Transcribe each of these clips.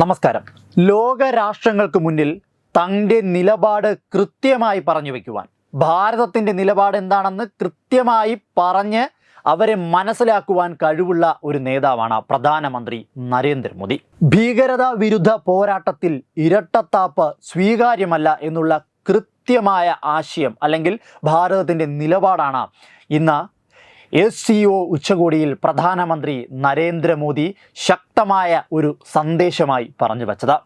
നമസ്കാരം. ലോക രാഷ്ട്രങ്ങൾക്ക് മുന്നിൽ തന്റെ നിലപാട് കൃത്യമായി പറഞ്ഞു വയ്ക്കുവാൻ ഭാരതത്തിന്റെ നിലപാട് എന്താണെന്ന് കൃത്യമായി പറഞ്ഞ് അവരെ മനസ്സിലാക്കുവാൻ കഴിവുള്ള ഒരു നേതാവാണ് പ്രധാനമന്ത്രി നരേന്ദ്രമോദി. ഭീകരത വിരുദ്ധ പോരാട്ടത്തിൽ ഇരട്ടത്താപ്പ് സ്വീകാര്യമല്ല എന്നുള്ള കൃത്യമായ ആശയം അല്ലെങ്കിൽ ഭാരതത്തിന്റെ നിലപാടാണ് ഇന്ന് എസ് സി ഒ ഉച്ചകോടിയിൽ പ്രധാനമന്ത്രി നരേന്ദ്രമോദി ശക്തമായ ഒരു സന്ദേശമായി പറഞ്ഞു വച്ചത്.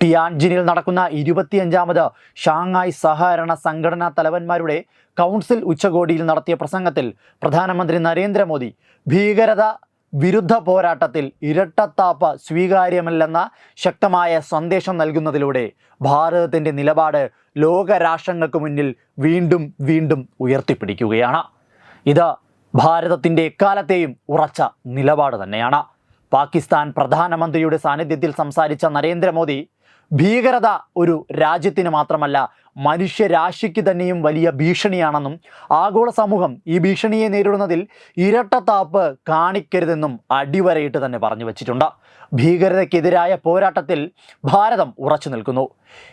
ടിയാൻജിനിൽ നടക്കുന്ന ഇരുപത്തിയഞ്ചാമത് ഷാങ്ങായ് സഹകരണ സംഘടനാ തലവന്മാരുടെ കൗൺസിൽ ഉച്ചകോടിയിൽ നടത്തിയ പ്രസംഗത്തിൽ പ്രധാനമന്ത്രി നരേന്ദ്രമോദി ഭീകരത വിരുദ്ധ പോരാട്ടത്തിൽ ഇരട്ടത്താപ്പ് സ്വീകാര്യമല്ലെന്ന ശക്തമായ സന്ദേശം നൽകുന്നതിലൂടെ ഭാരതത്തിന്റെ നിലപാട് ലോകരാഷ്ട്രങ്ങൾക്ക് മുന്നിൽ വീണ്ടും വീണ്ടും ഉയർത്തിപ്പിടിക്കുകയാണ്. ഇത് ഭാരതത്തിന്റെ എക്കാലത്തെയും ഉറച്ച നിലപാട് തന്നെയാണ്. പാകിസ്ഥാൻ പ്രധാനമന്ത്രിയുടെ സാന്നിധ്യത്തിൽ സംസാരിച്ച നരേന്ദ്രമോദി ഭീകരത ഒരു രാജ്യത്തിന് മാത്രമല്ല മനുഷ്യരാശിക്ക് തന്നെയും വലിയ ഭീഷണിയാണെന്നും ആഗോള സമൂഹം ഈ ഭീഷണിയെ നേരിടുന്നതിൽ ഇരട്ടത്താപ്പ് കാണിക്കരുതെന്നും അടിവരയിട്ട് തന്നെ പറഞ്ഞു വച്ചിട്ടുണ്ട്. ഭീകരതയ്ക്കെതിരായ പോരാട്ടത്തിൽ ഭാരതം ഉറച്ചു നിൽക്കുന്നു.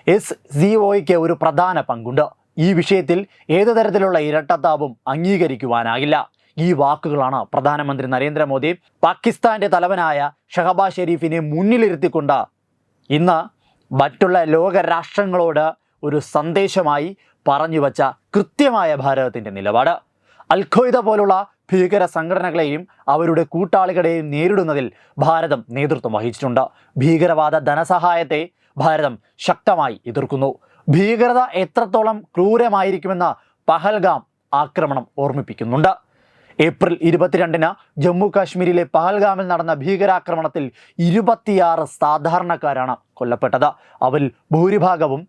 എസ് സി ഒയ്ക്ക് ഒരു പ്രധാന പങ്കുണ്ട്. ഈ വിഷയത്തിൽ ഏതു തരത്തിലുള്ള ഇരട്ടത്താപ്പും അംഗീകരിക്കുവാനാകില്ല. ഈ വാക്കുകളാണ് പ്രധാനമന്ത്രി നരേന്ദ്രമോദി പാകിസ്ഥാന്റെ തലവനായ ഷഹബാസ് ഷെരീഫിനെ മുന്നിലിരുത്തിക്കൊണ്ട് ഇന്ന് മറ്റുള്ള ലോക രാഷ്ട്രങ്ങളോട് ഒരു സന്ദേശമായി പറഞ്ഞു വച്ച കൃത്യമായ ഭാരതത്തിന്റെ നിലപാട്. അൽഖയ്ദ പോലുള്ള ഭീകര സംഘടനകളെയും അവരുടെ കൂട്ടാളികളെയും നേരിടുന്നതിൽ ഭാരതം നേതൃത്വം വഹിച്ചിട്ടുണ്ട്. ഭീകരവാദ ധനസഹായത്തെ ഭാരതം ശക്തമായി എതിർക്കുന്നു. ഭീകരത എത്രത്തോളം ക്രൂരമായിരിക്കുമെന്ന് പഹൽഗാം ആക്രമണം ഓർമ്മിപ്പിക്കുന്നുണ്ട്. ഏപ്രിൽ ഇരുപത്തിരണ്ടിന് ജമ്മു കാശ്മീരിലെ പഹൽഗാമിൽ നടന്ന ഭീകരാക്രമണത്തിൽ ഇരുപത്തിയാറ് സാധാരണക്കാരാണ് കൊല്ലപ്പെട്ടത്. അവരിൽ ഭൂരിഭാഗവും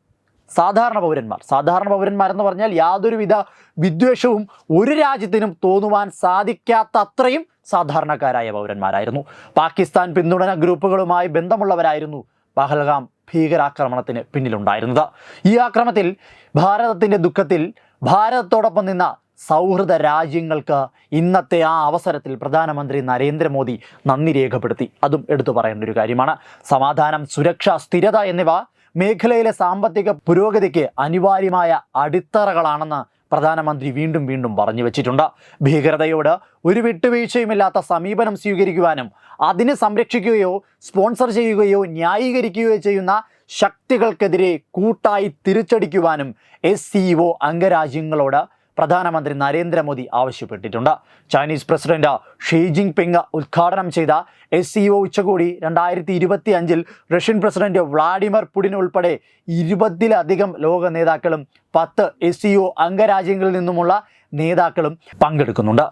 സാധാരണ പൗരന്മാർ. സാധാരണ പൗരന്മാരെന്ന് പറഞ്ഞാൽ യാതൊരുവിധ വിദ്വേഷവും ഒരു രാജ്യത്തിനും തോന്നുവാൻ സാധിക്കാത്ത അത്രയും സാധാരണക്കാരായ പൗരന്മാരായിരുന്നു. പാകിസ്ഥാൻ പിന്തുണന ഗ്രൂപ്പുകളുമായി ബന്ധമുള്ളവരായിരുന്നു പഹൽഗാം ഭീകരാക്രമണത്തിന് പിന്നിലുണ്ടായിരുന്നത്. ഈ ആക്രമണത്തിൽ ഭാരതത്തിന്റെ ദുഃഖത്തിൽ ഭാരതത്തോടൊപ്പം നിന്ന സൗഹൃദ രാജ്യങ്ങൾക്ക് ഇന്നത്തെ ആ അവസരത്തിൽ പ്രധാനമന്ത്രി നരേന്ദ്രമോദി നന്ദി രേഖപ്പെടുത്തി. അതും എടുത്തു പറയേണ്ട ഒരു കാര്യമാണ്. സമാധാനം സുരക്ഷ സ്ഥിരത എന്നിവ മേഖലയിലെ സാമ്പത്തിക പുരോഗതിക്ക് അനിവാര്യമായ അടിത്തറകളാണെന്ന് പ്രധാനമന്ത്രി വീണ്ടും വീണ്ടും പറഞ്ഞു വച്ചിട്ടുണ്ട്. ഭീകരതയോട് ഒരു വിട്ടുവീഴ്ചയുമില്ലാത്ത സമീപനം സ്വീകരിക്കുവാനും അതിനെ സംരക്ഷിക്കുകയോ സ്പോൺസർ ചെയ്യുകയോ ന്യായീകരിക്കുകയോ ചെയ്യുന്ന ശക്തികൾക്കെതിരെ കൂട്ടായി തിരിച്ചടിക്കുവാനും എസ് അംഗരാജ്യങ്ങളോട് പ്രധാനമന്ത്രി നരേന്ദ്രമോദി ആവശ്യപ്പെട്ടിട്ടുണ്ട്. Chinese president Xi Jinping ഉദ്ഘാടനം ചെയ്ത എസ് സി ഒ ഉച്ചകോടി രണ്ടായിരത്തി ഇരുപത്തി അഞ്ചിൽ റഷ്യൻ പ്രസിഡന്റ് വ്ളാഡിമിർ പുടിൻ ഉൾപ്പെടെ ഇരുപതിലധികം ലോക നേതാക്കളും പത്ത് എസ് സി ഒ അംഗരാജ്യങ്ങളിൽ നിന്നുമുള്ള നേതാക്കളും പങ്കെടുക്കുന്നുണ്ട്.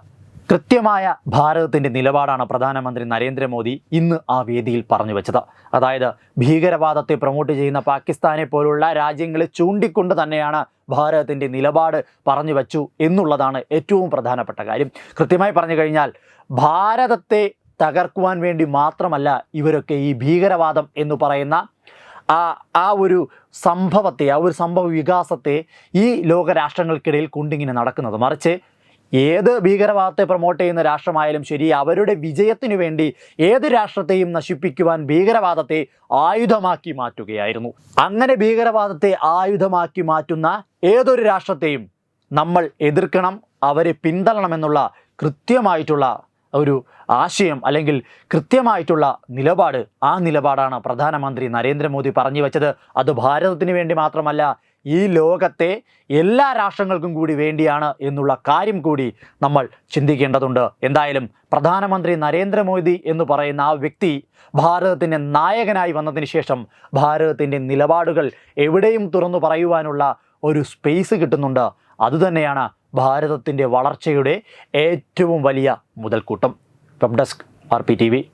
കൃത്യമായ ഭാരതത്തിന്റെ നിലപാടാണ് പ്രധാനമന്ത്രി നരേന്ദ്രമോദി ഇന്ന് ആ വേദിയിൽ പറഞ്ഞു വെച്ചത്. അതായത് ഭീകരവാദത്തെ പ്രൊമോട്ട് ചെയ്യുന്ന പാകിസ്ഥാനെ പോലുള്ള രാജ്യങ്ങളെ ചൂണ്ടിക്കൊണ്ട് തന്നെയാണ് ഭാരതത്തിന്റെ നിലപാട് പറഞ്ഞു വച്ചു എന്നുള്ളതാണ് ഏറ്റവും പ്രധാനപ്പെട്ട കാര്യം. കൃത്യമായി പറഞ്ഞു കഴിഞ്ഞാൽ ഭാരതത്തെ തകർക്കുവാൻ വേണ്ടി മാത്രമല്ല ഇവരൊക്കെ ഈ ഭീകരവാദം എന്ന് പറയുന്ന ആ ആ ഒരു സംഭവത്തെ ആ ഒരു സംഭവ വികാസത്തെ ഈ ലോകരാഷ്ട്രങ്ങൾക്കിടയിൽ കൊണ്ടിങ്ങനെ നടക്കുന്നത്. മറിച്ച് ഏത് ഭീകരവാദത്തെ പ്രൊമോട്ട് ചെയ്യുന്ന രാഷ്ട്രമായാലും ശരി അവരുടെ വിജയത്തിനു വേണ്ടി ഏത് രാഷ്ട്രത്തെയും നശിപ്പിക്കുവാൻ ഭീകരവാദത്തെ ആയുധമാക്കി മാറ്റുകയായിരുന്നു. അങ്ങനെ ഭീകരവാദത്തെ ആയുധമാക്കി മാറ്റുന്ന ഏതൊരു രാഷ്ട്രത്തെയും നമ്മൾ എതിർക്കണം അവരെ പിന്തള്ളണമെന്നുള്ള കൃത്യമായിട്ടുള്ള ഒരു ആശയം അല്ലെങ്കിൽ കൃത്യമായിട്ടുള്ള നിലപാട് ആ നിലപാടാണ് പ്രധാനമന്ത്രി നരേന്ദ്രമോദി പറഞ്ഞു വെച്ചത്. അത് ഭാരതത്തിന് വേണ്ടി മാത്രമല്ല ഈ ലോകത്തെ എല്ലാ രാഷ്ട്രങ്ങൾക്കും കൂടി വേണ്ടിയാണ് എന്നുള്ള കാര്യം കൂടി നമ്മൾ ചിന്തിക്കേണ്ടതുണ്ട്. എന്തായാലും പ്രധാനമന്ത്രി നരേന്ദ്രമോദി എന്ന് പറയുന്ന ആ വ്യക്തി ഭാരതത്തിന്റെ നായകനായി വന്നതിന് ശേഷം ഭാരതത്തിന്റെ നിലപാടുകൾ എവിടെയും തുറന്നു പറയുവാനുള്ള ഒരു സ്പേസ് കിട്ടുന്നുണ്ട്. അതുതന്നെയാണ് ഭാരതത്തിന്റെ വളർച്ചയുടെ ഏറ്റവും വലിയ മുതൽക്കൂട്ടം. Web desk R P T V